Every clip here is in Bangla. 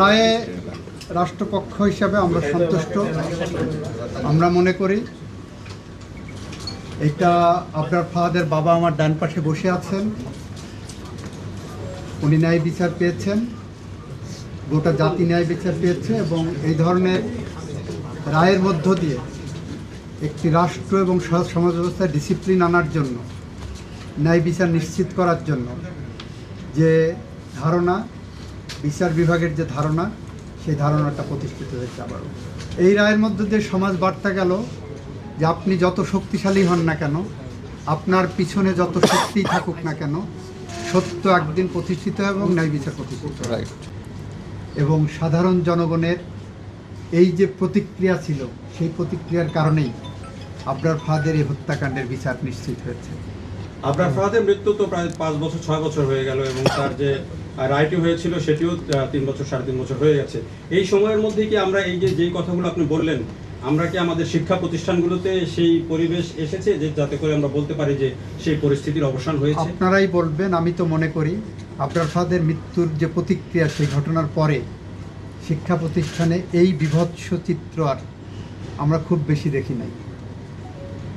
রায়ে রাষ্ট্রপক্ষ হিসাবে আমরা সন্তুষ্ট। আমরা মনে করি এটা আপনার ফাহাদের বাবা আমার ডান পাশে বসে আছেন। উনি ন্যায় বিচার পেয়েছেন, গোটা জাতি ন্যায় বিচার পেয়েছে এবং এই ধরনের রায়ের মধ্য দিয়ে একটি রাষ্ট্র এবং সমাজ ব্যবস্থায় ডিসিপ্লিন আনার জন্য, ন্যায় বিচার নিশ্চিত করার জন্য যে ধারণা বিচার বিভাগের যে ধারণা সেই ধারণাটা প্রতিষ্ঠিত হয়েছে আবারও। এই রায়ের মধ্য দিয়ে সমাজ বার্তা গেল যে আপনি যত শক্তিশালী হন না কেন আপনার পিছনে যত শক্তি থাকুক না কেন সত্য একদিন প্রতিষ্ঠিত হবে এবং ন্যায় বিচার প্রতিষ্ঠিত হবে। এবং সাধারণ জনগণের এই যে প্রতিক্রিয়া ছিল সেই প্রতিক্রিয়ার কারণেই আবরার ফাদের এই হত্যাকাণ্ডের বিচার নিশ্চিত হয়েছে। আপনার ফাহাদের মৃত্যু তো প্রায় পাঁচ বছর ছয় বছর হয়ে গেল এবং তার যে আহ, রায়টি হয়েছিল সেটিও তিন বছর সাড়ে তিন বছর হয়ে গেছে। এই সময়ের মধ্যে কি আমরা এই যে যেই কথাগুলো আপনি বললেন আমরা কি আমাদের শিক্ষা প্রতিষ্ঠানগুলোতে সেই পরিবেশ এসেছে যে যাতে করে আমরা বলতে পারি যে সেই পরিস্থিতির অবসান হয়েছে? আপনারাই বলবেন আমি তো মনে করি আপনার ফাদের মৃত্যুর যে প্রতিক্রিয়া সেই ঘটনার পরে শিক্ষা প্রতিষ্ঠানে এই বিভৎস চিত্র আর আমরা খুব বেশি দেখি নাই।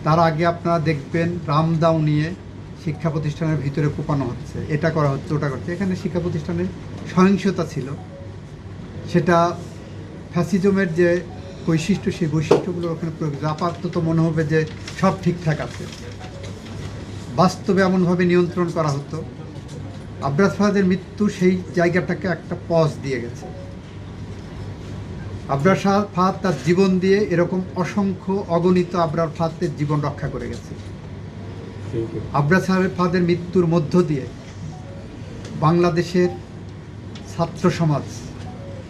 তার আগে আপনারা দেখবেন রামদাও নিয়ে শিক্ষা প্রতিষ্ঠানের ভিতরে কোপানো হচ্ছে। এটা করা হচ্ছে, ওটা করছে। এখানে শিক্ষা প্রতিষ্ঠানের সহিংসতা ছিল। সেটা ফ্যাসিজমের যে বৈশিষ্ট্য, সেই বৈশিষ্ট্যগুলো ওখানে প্রয়োগ। আপাতত মনে হবে যে সব ঠিকঠাক আছে। বাস্তবে এমনভাবে নিয়ন্ত্রণ করা হতো। আব্রাস ফাহাদের মৃত্যু সেই জায়গাটাকে একটা পজ দিয়ে গেছে। আবরার ফাহাদ তার জীবন দিয়ে এরকম অসংখ্য অগণিত আবরার ফাহাদের জীবন রক্ষা করে গেছে। Thank সাহেবের ফাদের মৃত্যুর মধ্য দিয়ে বাংলাদেশের ছাত্র সমাজ,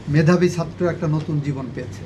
মেধাবী ছাত্র একটা নতুন জীবন পেয়েছে।